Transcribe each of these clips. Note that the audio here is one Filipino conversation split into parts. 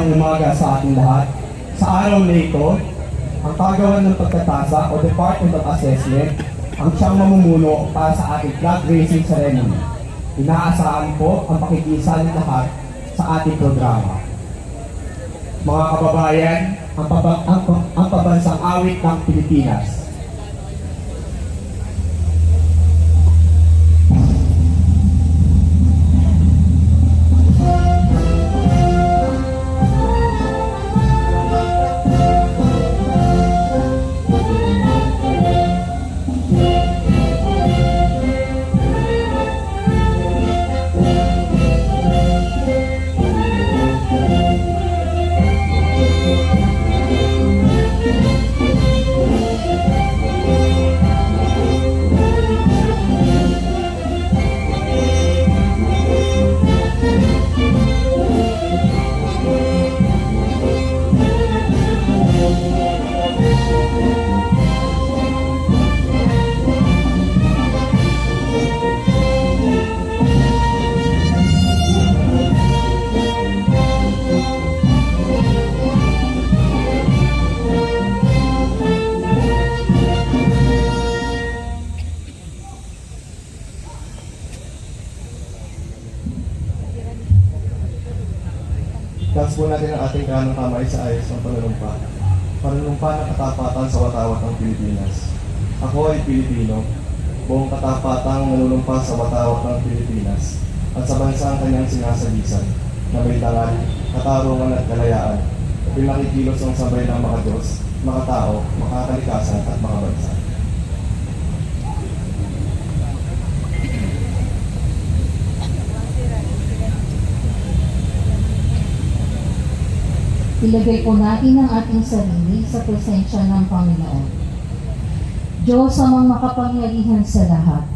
Magandang umaga sa ating lahat. Sa araw na ito, ang kagawan ng pagtatasa o Department of Assessment ang siyang mamumuno para sa ating flag raising ceremony. Inaasahan po ang pakikisa ng lahat sa ating programa. Mga kababayan, ang, paba- ang, ang pabansang awit ng Pilipinas. Taas po natin ang ating kanang kamay sa ayos ng panunumpa. Panunumpa na katapatan sa watawat ng Pilipinas. Ako ay Pilipino, buong katapatang nanunumpa sa watawat ng Pilipinas at sa bansang kanyang sinasagisan na may dangal, katarungan at kalayaan pinakikilos ng sabay ng mga Diyos, mga tao, mga kalikasan at mga bansa. Ilagay po natin ang ating sarili sa presensya ng Panginoon. Diyos amang makapangyarihan sa lahat,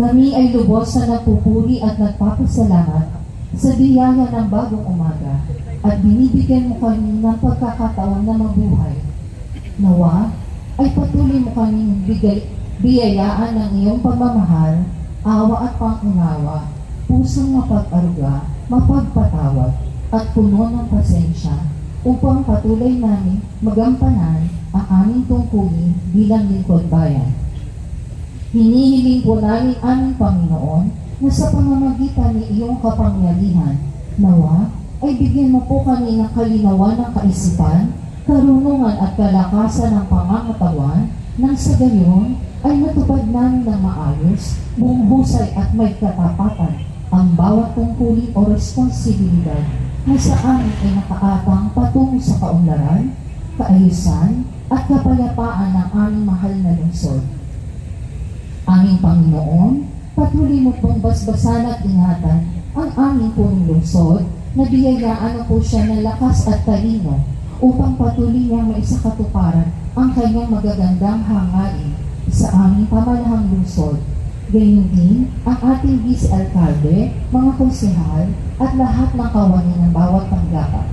kami ay lubos na nagpupuri at nagpapasalamat sa biyaya ng bagong umaga at binibigyan mo kami ng pagkakataon na mabuhay. Nawa ay patuloy mo kaming bigay, biyayaan ng iyong pagmamahal, awa at pangunawa, pusong mapag-aruga, mapagpatawad, at puno ng pasensya upang patuloy namin magampanan ang aming tungkulin bilang lingkod bayan. Hinihiling po namin aming Panginoon na sa pamamagitan ng iyong kapangyarihan, nawa ay bigyan mo po kami ng kalinawan ng kaisipan, karunungan at kalakasan ng pangangatawan nang sa gayon ay matupad namin ng maayos, buong at may katapatan ang bawat tungkulin o responsibilidad na sa amin ay nakaatang patungo sa kaunlaran, kaayusan, at kapayapaan ng aming mahal na lungsod. Aming Panginoon, patuloy mo pong basbasan at ingatan ang aming punong lungsod na biyayaan mo po siya ng lakas at talino upang patuloy niyang maisakatuparan ang kanyang magagandang hangarin sa aming pamalahang lungsod Gayun din, ang ating vice-alkalde, mga konsehal, at lahat ng kawani ng bawat tanggapan.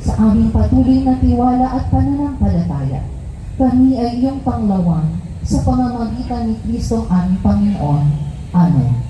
Sa aming patuloy na tiwala at pananampalataya, kami ay iyong panglawan sa pamamagitan ni Kristo aming Panginoon. Amen.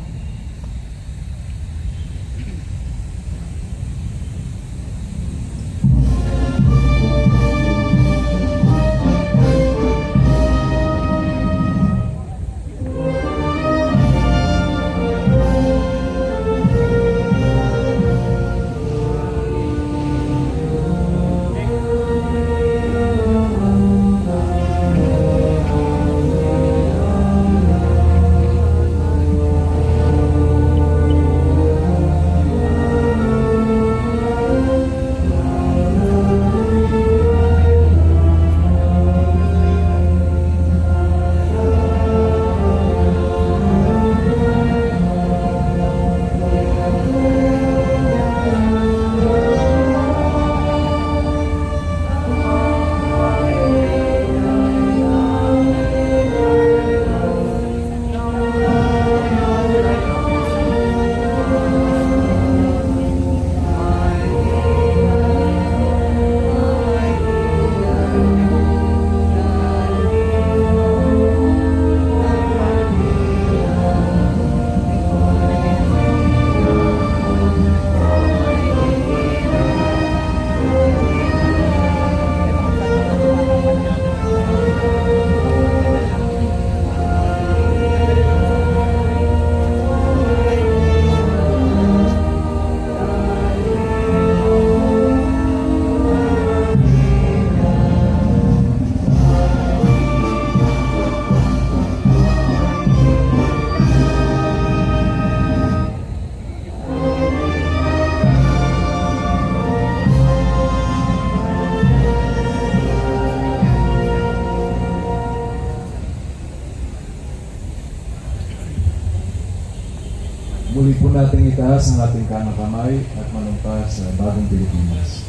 Po natin itaas ang ating kanang kamay at manumpa sa bagong Pilipinas.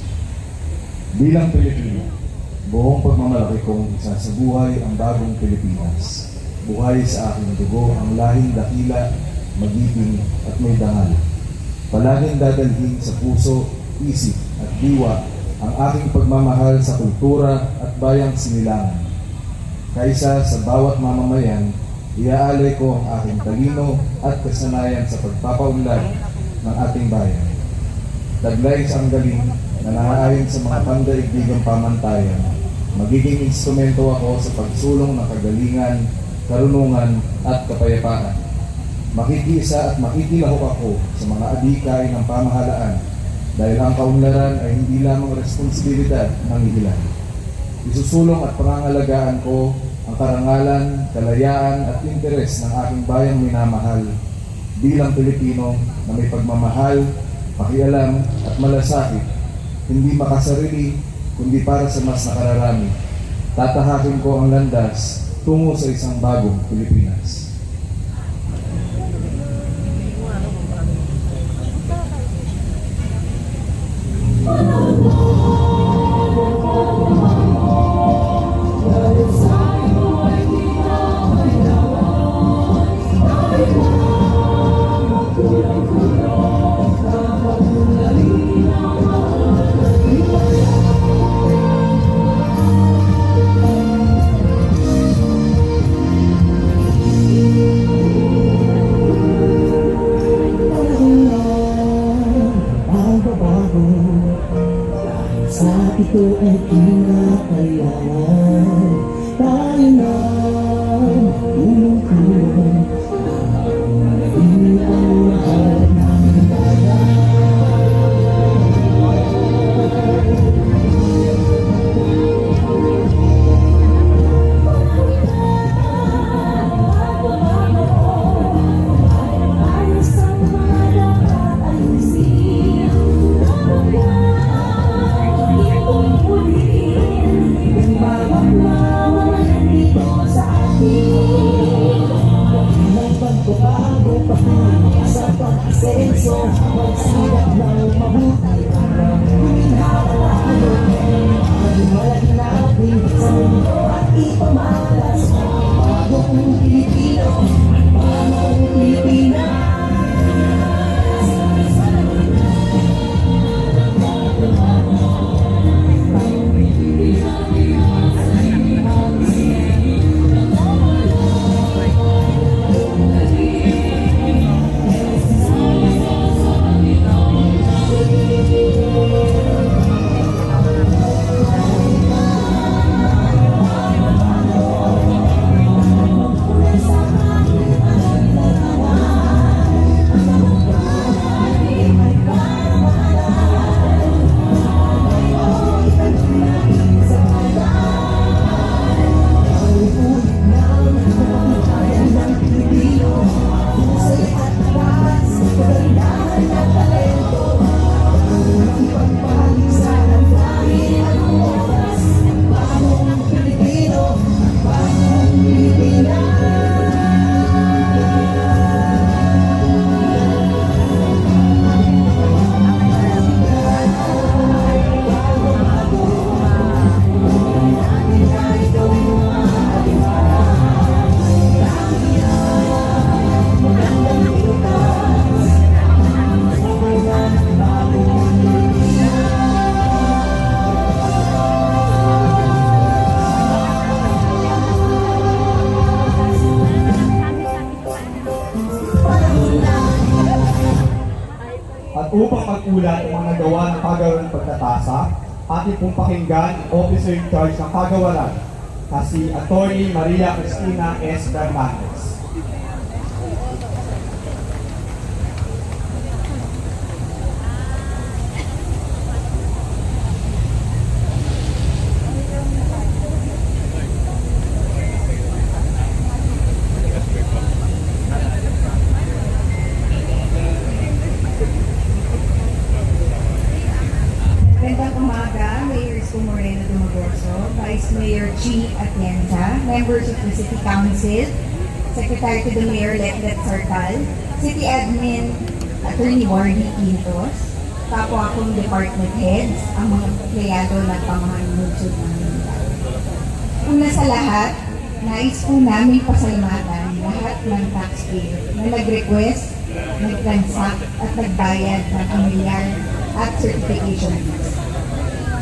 Bilang Pilipino, buong pagmamalaki kong isasabuhay ang bagong Pilipinas. Buhay sa aking dugo ang lahing dakila, magiging at may dangal. Palaging dadalhin sa puso, isip at diwa ang aking pagmamahal sa kultura at bayang sinilangan. Kaysa sa bawat mamamayan, iaalay ko ang aking talino at kasanayan sa pagpapaunlad ng ating bayan. Taglay sa ang galing na naaayon sa mga pandaigdigang pamantayan, magiging instrumento ako sa pagsulong ng kagalingan, karunungan at kapayapaan. Makikiisa at makikilahok ako sa mga adikay ng pamahalaan dahil ang kaunlaran ay hindi lamang responsibilidad ng ilan. Isusulong at pangangalagaan ko ang karangalan, kalayaan at interes ng aking bayang minamahal bilang Pilipino na may pagmamahal, pakialam at malasakit, hindi makasarili kundi para sa mas nakararami. Tatahakin ko ang landas tungo sa isang bagong Pilipinas. At upang mag-ulat ang mga nagawa ng pagawaran ng pagtatasa, ating pong pakinggan officer in charge ng pagawaran na si Attorney Maria Cristina S. Fernandez. Magandang umaga, Mayor Isko Moreno Dumagoso, Vice Mayor G. Atienza, members of the City Council, Secretary to the Mayor Letlet Sartal, City Admin Wardy Quintos, kapwa akong department heads, ang mga empleyado ng pamahang lungsod ng Manila. Una sa lahat, nais po namin pasalamatan lahat ng taxpayer na nag-request, nag-transact at nagbayad ng amilyar at certification fees.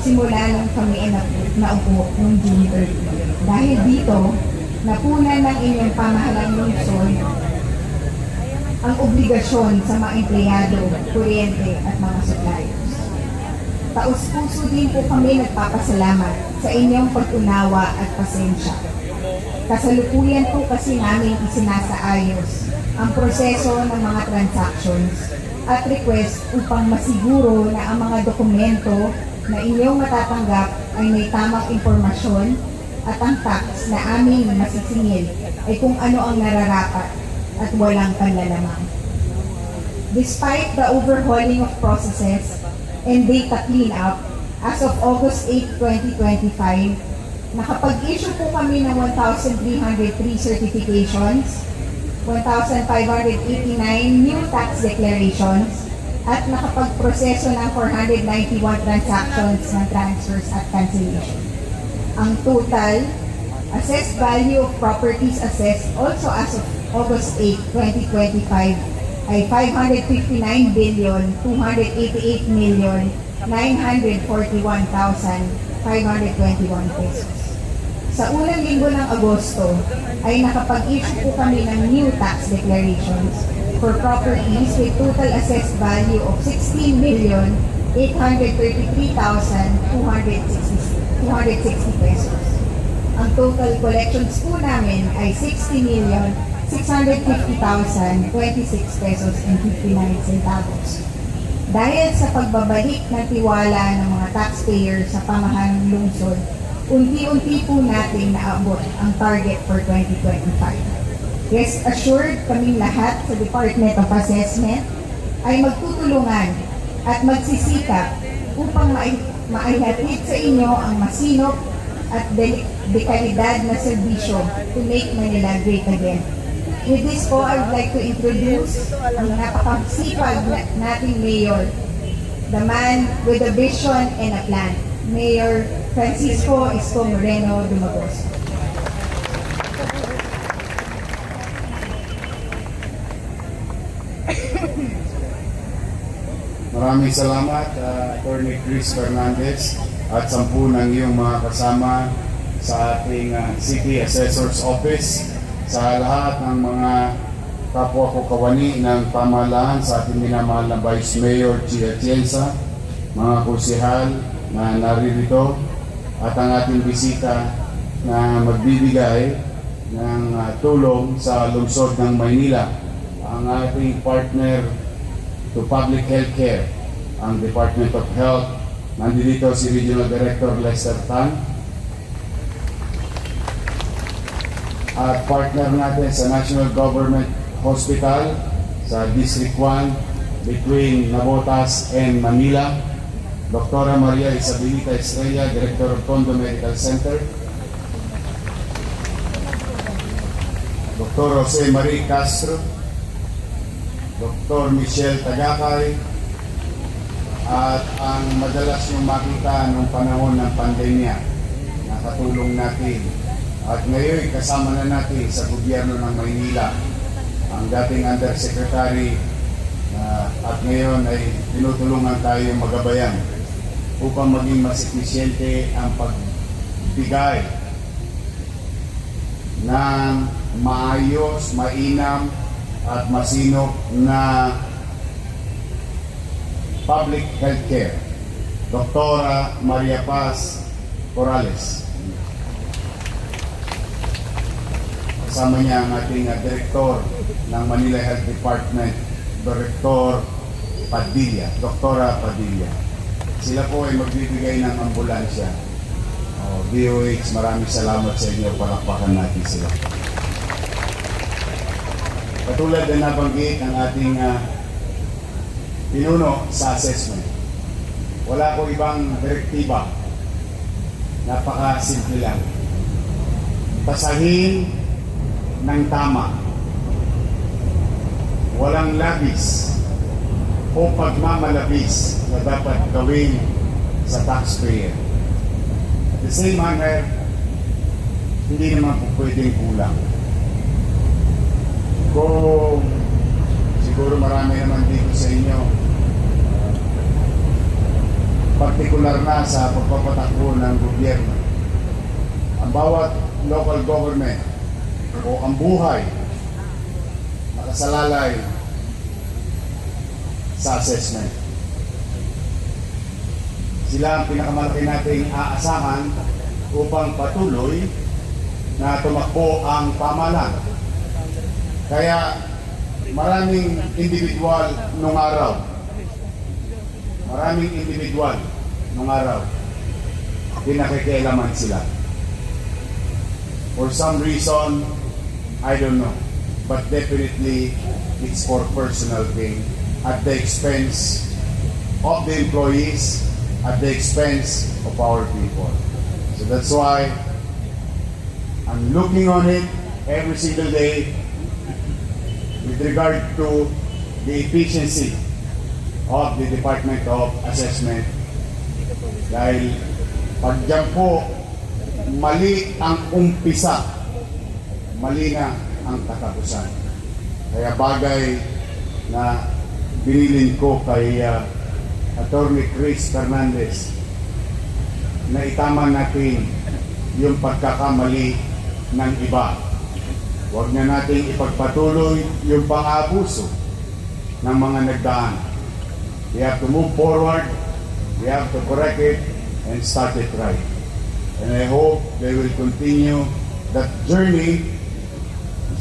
Simula nung kami naupo noong June 30. Dahil dito, napunan ng inyong pamahalang lungsod ang obligasyon sa mga empleyado, kuryente at mga suppliers. Taus-puso din po kami nagpapasalamat sa inyong pag-unawa at pasensya. Kasalukuyan po kasi namin isinasaayos ang proseso ng mga transactions at request upang masiguro na ang mga dokumento na inyong matatanggap ay may tamang impormasyon at ang tax na aming masisingil ay kung ano ang nararapat at walang panlalamang. Despite the overhauling of processes and data cleanup, as of August 8, 2025, nakapag-issue po kami ng 1,303 certifications, 1,589 new tax declarations, at nakapag-proseso ng 491 transactions ng transfers at cancellation. Ang total assessed value of properties assessed also as of August 8, 2025 ay 559 billion 288 million 941,521 pesos. Sa unang linggo ng Agosto ay nakapag-issue po kami ng new tax declarations for properties with total assessed value of 16 million 833,260 pesos. Ang total collections po namin ay 60 million 650,026 pesos and 59 centavos. Dahil sa pagbabalik ng tiwala ng mga taxpayers sa pamahalang lungsod, unti-unti po natin naabot ang target for 2025. Rest assured kaming lahat sa Department of Assessment ay magtutulungan at magsisikap upang mai- maihatid sa inyo ang masinop at de- dekalidad na serbisyo to make Manila great again. With this po, I would like to introduce ang napakasipag na- nating mayor, the man with a vision and a plan, Mayor Francisco Esco Moreno Dumagos. Maraming salamat, uh, Attorney Chris Fernandez at sampu ng iyong mga kasama sa ating uh, City Assessor's Office, sa lahat ng mga kapwa ko kawani ng pamahalaan sa ating minamahal na Vice Mayor G. Atienza, mga kusihal na naririto at ang ating bisita na magbibigay ng uh, tulong sa lungsod ng Maynila. Ang ating partner to Public Health Care, ang Department of Health. Nandito si Regional Director Lester Tan. At partner natin sa National Government Hospital sa District 1 between Nabotas and Manila. Dr. Maria Isabelita Estrella, Director of Tondo Medical Center. Dr. Jose Marie Castro, Dr. Michelle Tagakay at ang madalas yung makita nung panahon ng pandemya na katulong natin at ngayon kasama na natin sa gobyerno ng Maynila ang dating undersecretary na at ngayon ay tinutulungan tayo magabayan upang maging mas episyente ang pagbigay ng maayos, mainam at masinop na public health care. Doktora Maria Paz Corrales. Kasama niya ang ating uh, direktor ng Manila Health Department, Director Padilla, Doktora Padilla. Sila po ay magbibigay ng ambulansya. Oh, DOH, maraming salamat sa inyo. Palakpakan natin sila. Katulad na nabanggit ng ating ah, pinuno sa assessment. Wala ko ibang direktiba. Napaka-simple lang. Pasahin ng tama. Walang labis. o pagmamalabis na dapat gawin sa taxpayer. At the same manner, hindi naman po pwedeng kulang. Kung siguro marami naman dito sa inyo, partikular na sa pagpapatakbo ng gobyerno. Ang bawat local government o ang buhay nakasalalay sa assessment. Sila ang pinakamalaki nating aasahan upang patuloy na tumakbo ang pamahalaan. Kaya maraming individual nung araw maraming individual nung araw, pinakikialaman sila. For some reason, I don't know. But definitely, it's for personal gain at the expense of the employees, at the expense of our people. So that's why I'm looking on it every single day with regard to the efficiency of the Department of Assessment. Dahil pag dyan po, mali ang umpisa, mali na ang katapusan. Kaya bagay na binilin ko kay uh, Attorney Chris Fernandez na itama natin yung pagkakamali ng iba. Huwag na nating ipagpatuloy yung pang-abuso ng mga nagdaan. We have to move forward. We have to correct it and start it right. And I hope they will continue that journey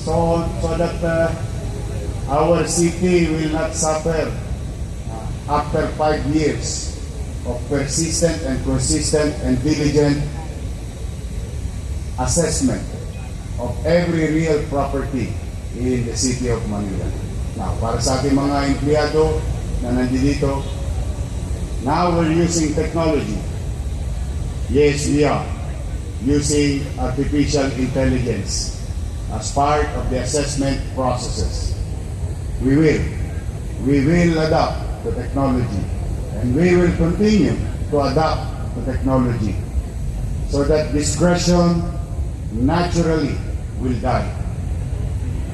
so, so that uh, our city will not suffer uh, after five years of persistent and consistent and diligent assessment of every real property in the city of Manila. Now, para sa ating mga empleyado na nandito, now we're using technology. Yes, we are using artificial intelligence as part of the assessment processes. We will. We will adapt to technology and we will continue to adapt to technology so that discretion naturally will die.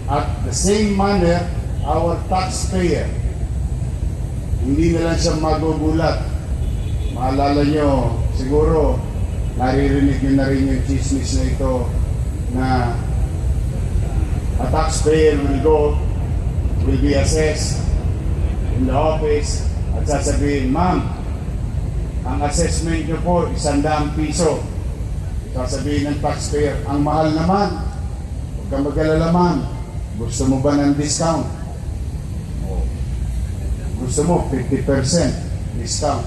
At the same manner, our taxpayer, hindi na lang siya magugulat. Maalala nyo, siguro, naririnig nyo na rin yung chismis na ito na a taxpayer will go, will be assessed in the office at sasabihin, Ma'am, ang assessment nyo po, isandang piso. Sasabihin ng taxpayer, ang mahal naman. Huwag kang mag-alala, ma'am. Gusto mo ba ng discount? O, Gusto mo 50% discount.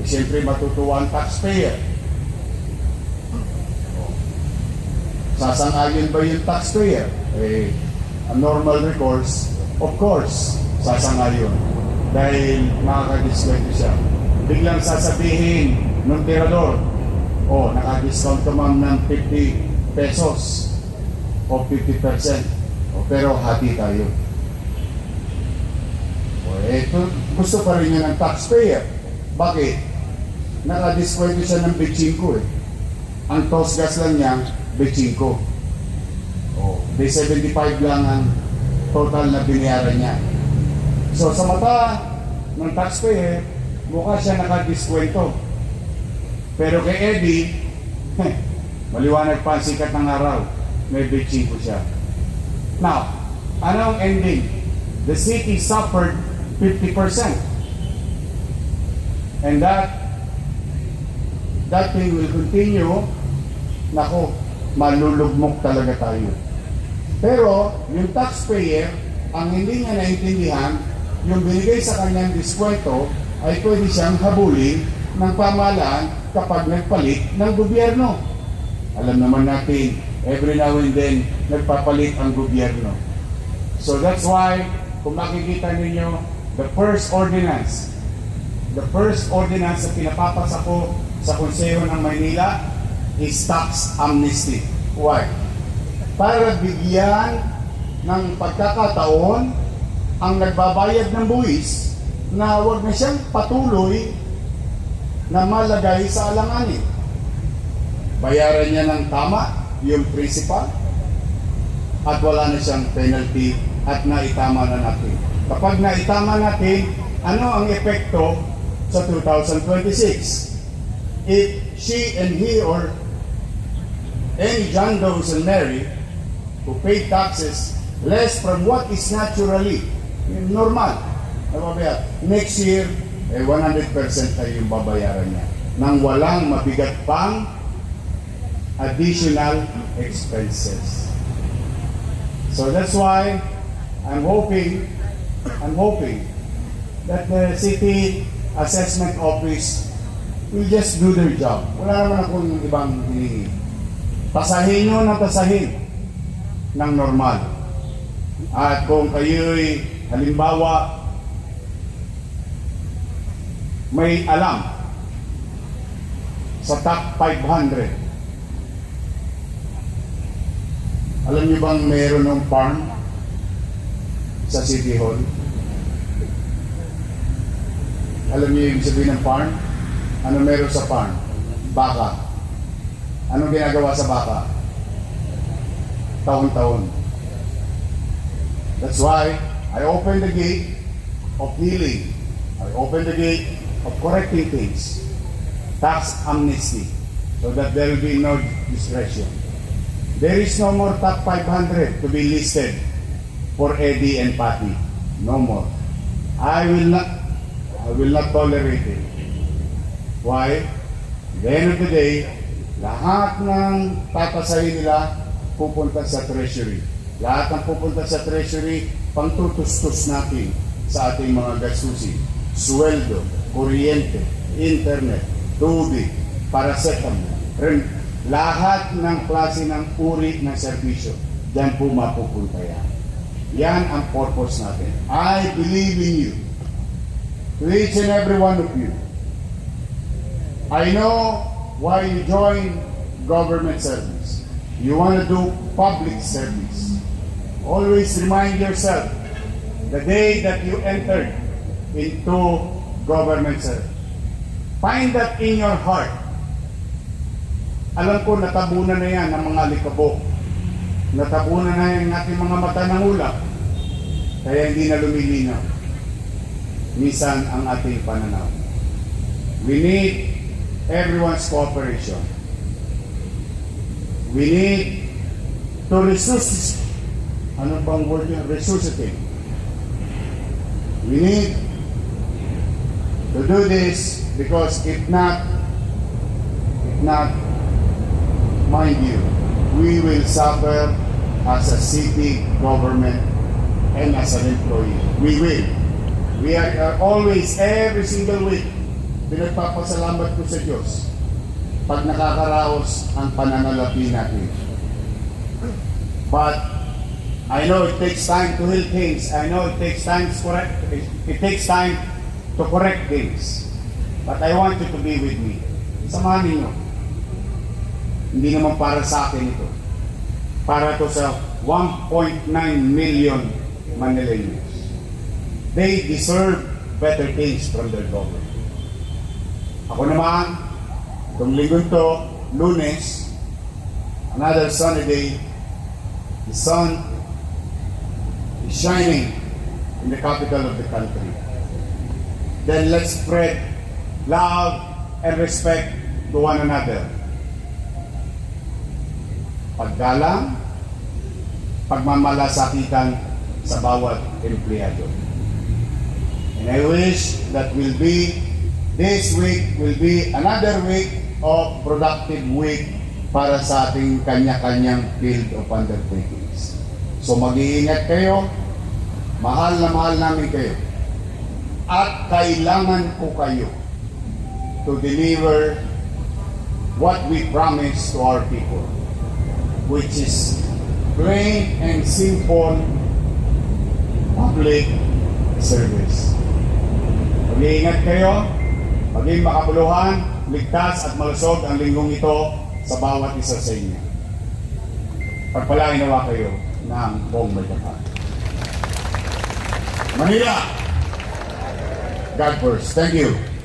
Eh, siyempre matutuwa ang taxpayer. O, Sasang-ayon ba yung taxpayer? Eh, a normal recourse, of course, sasang-ayon. Dahil makakadiskwento siya. Biglang sasabihin ng tirador, oh, naka-discount ka ma'am ng 50 pesos o 50%. O, pero hati tayo. O, eto, gusto pa rin niya ng taxpayer. Bakit? Naka-discount siya ng 25 eh. Ang toast gas lang niya, 25. Di 75 lang ang total na binayaran niya. So, sa mata ng taxpayer, mukha siya naka-diskwento. Pero kay Eddie, maliwanag pa ang sikat ng araw. May 25 siya. Now, anong ending? The city suffered 50%. And that that thing will continue. Nako, malulugmok talaga tayo. Pero, yung taxpayer, ang hindi niya naintindihan, yung binigay sa kanyang diskwento ay pwede siyang habulin ng pamahalaan kapag nagpalit ng gobyerno. Alam naman natin, every now and then, nagpapalit ang gobyerno. So that's why, kung makikita ninyo, the first ordinance, the first ordinance na pinapapasa ko sa Konseho ng Maynila is tax amnesty. Why? Para bigyan ng pagkakataon ang nagbabayad ng buwis na huwag na siyang patuloy na malagay sa alanganin. Bayaran niya ng tama yung principal at wala na siyang penalty at naitama na natin. Kapag naitama natin, ano ang epekto sa 2026? If she and he or any John Doe's and Mary who paid taxes less from what is naturally normal, ano ba yan? next year, eh 100% tayo yung babayaran niya nang walang mabigat pang additional expenses. So that's why I'm hoping, I'm hoping that the city assessment office will just do their job. Wala naman akong ibang hinihingi. Tasahin nyo ng tasahin ng normal. At kung kayo'y halimbawa may alam sa top 500 alam niyo bang meron ng farm sa City Hall? Alam niyo yung sabihin ng farm? Ano meron sa farm? Baka. Anong ginagawa sa baka? Taon-taon. That's why I open the gate of healing. I open the gate of correcting things. Tax amnesty. So that there will be no discretion. There is no more top 500 to be listed for Eddie and Patty. No more. I will not I will not tolerate it. Why? At the end of the day, lahat ng tatasahin nila pupunta sa treasury. Lahat ng pupunta sa treasury, pangtutustos natin sa ating mga gastusin. Sweldo, kuryente, internet, tubig, paracetamol, rent, lahat ng klase ng uri ng serbisyo, dyan po mapupunta yan. Yan ang purpose natin. I believe in you. To each and every one of you. I know why you join government service. You want to do public service. Always remind yourself the day that you entered into government service. Find that in your heart. Alam ko, natabunan na yan ng mga likabok. Natabunan na yan ng ating mga mata ng ulap. Kaya hindi na lumilinaw. Minsan ang ating pananaw. We need everyone's cooperation. We need to resuscitate. Ano bang word yun? Resuscitate. We need to do this because if not, if not, mind you, we will suffer as a city government and as an employee. We will. We are, are always, every single week, pinagpapasalamat ko sa Diyos pag nakakaraos ang pananalapi natin. But I know it takes time to heal things. I know it takes time to correct. It, it takes time to correct things. But I want you to be with me. Samahan ninyo. Hindi naman para sa akin ito. Para to sa 1.9 million Manileños. They deserve better things from their government. Ako naman, itong linggo to, lunes, another sunny day, the sun is shining in the capital of the country. Then let's spread love and respect to one another. Paggalang, pagmamalasakitan sa bawat empleyado. And I wish that will be, this week will be another week of productive week para sa ating kanya-kanyang field of undertakings. So mag-iingat kayo, mahal na mahal namin kayo, at kailangan ko kayo to deliver what we promise to our people, which is plain and simple public service. Mag-iingat kayo, maging makabuluhan, ligtas at malusog ang linggong ito sa bawat isa sa inyo. Pagpalain nawa kayo ng buong may. Manila! God first. Thank you.